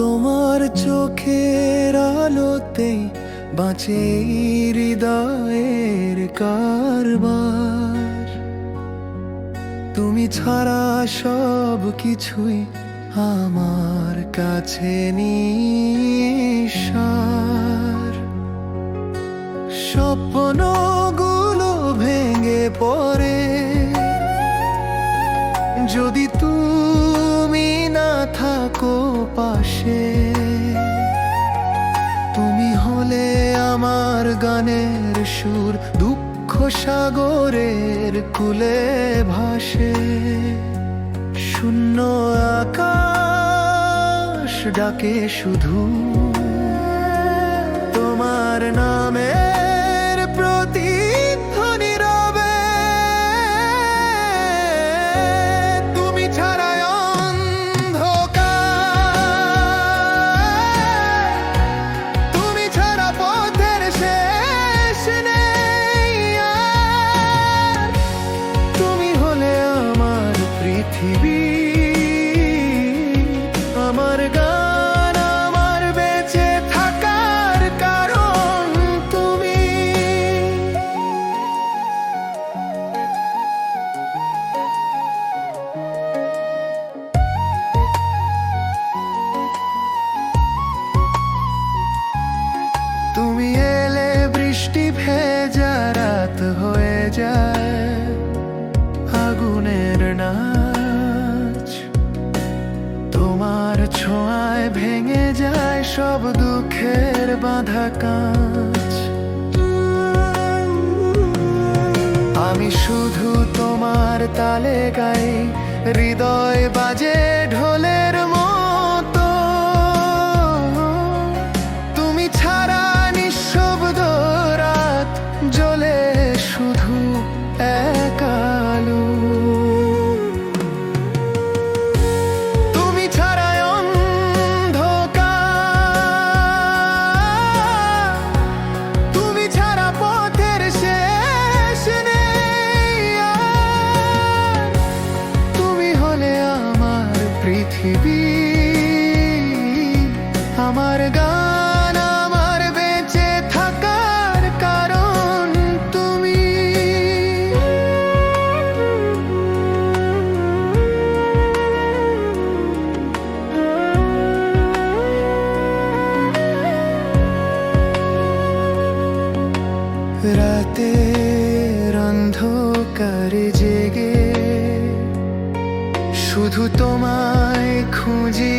তোমার চোখের আলোতেই বাঁচে হৃদয়ের কারবার। তুমি ছাড়া সব কিছুই আমার কাছে নিঃসার। স্বপ্নগুলো পাশে। তুমি হলে আমার গানের সুর, দুঃখ সাগরের কুলে ভাসে। শূন্য আকাশ ডাকে শুধু। তোমার নামের পৃথিবী। আমার আমার বেঁচে থাকার কারণ তুমি। তুমি এলে বৃষ্টি ভেজা রাত হয়ে যায়। তোমার ছোঁয়ায় ভেঙে যায় সব দুঃখের বাঁধা কাঁচ। আমি শুধু তোমার তালে গাই, হৃদয় বাজে ঢোলের থাকার কারণ তুমি। অন্ধকারে জেগে শুধু তোমায় খুঁজি